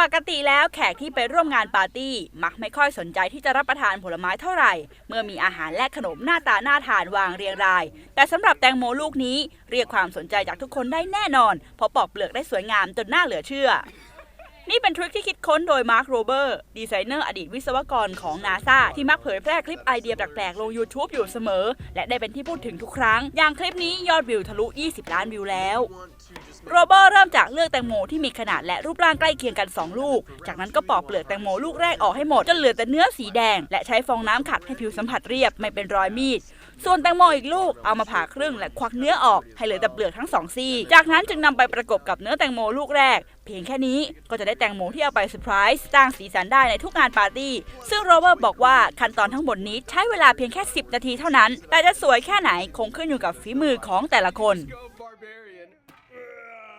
ปกติแล้วแขกที่ไปร่วมงานปาร์ตี้ มักไม่ค่อยสนใจที่จะรับประทานผลไม้เท่าไหร่ เมื่อมีอาหารและขนมหน้าตาน่าทานวางเรียงราย แต่สำหรับแตงโมลูกนี้เรียกความสนใจจากทุกคนได้แน่นอน เพราะปอกเปลือกได้สวยงามจนน่าเหลือเชื่อ นี่เป็นทริคที่คิดค้นโดยมาร์คโรเบอร์ ดีไซเนอร์อดีตวิศวกรของนาซาที่มักเผยแพร่คลิปไอเดียแปลกๆลง YouTube อยู่เสมอ และได้เป็นที่พูดถึงทุกครั้ง อย่างคลิปนี้ยอดวิวทะลุ 20 ล้านวิวแล้ว โรเบอร์เริ่มจากเลือกแตงโมที่มีขนาดและรูปร่างใกล้เคียงกัน 2 ลูก จากนั้นก็ปอกเปลือกแตงโมลูกแรกออกให้หมดจนเหลือแต่เนื้อสีแดง และใช้ฟองน้ำขัดให้ผิวสัมผัสเรียบไม่เป็นรอยมีด ส่วนแตงโมอีกลูกเอามาผ่าครึ่งและควักเนื้อออกให้เหลือแต่เปลือกทั้งสองซี่ จากนั้นจึงนำไปประกบกับเนื้อแตงโมลูกแรก เพียงแค่นี้ก็จะได้แตงโมที่เอาไปเซอร์ไพรส์สร้างสีสันได้ในทุกงานปาร์ตี้ ซึ่งโรเบอร์บอกว่าขั้นตอนทั้งหมดนี้ใช้เวลาเพียงแค่ 10 นาทีเท่านั้น แต่จะสวยแค่ไหนคงขึ้นอยู่กับฝีมือของแต่ละคน Uh,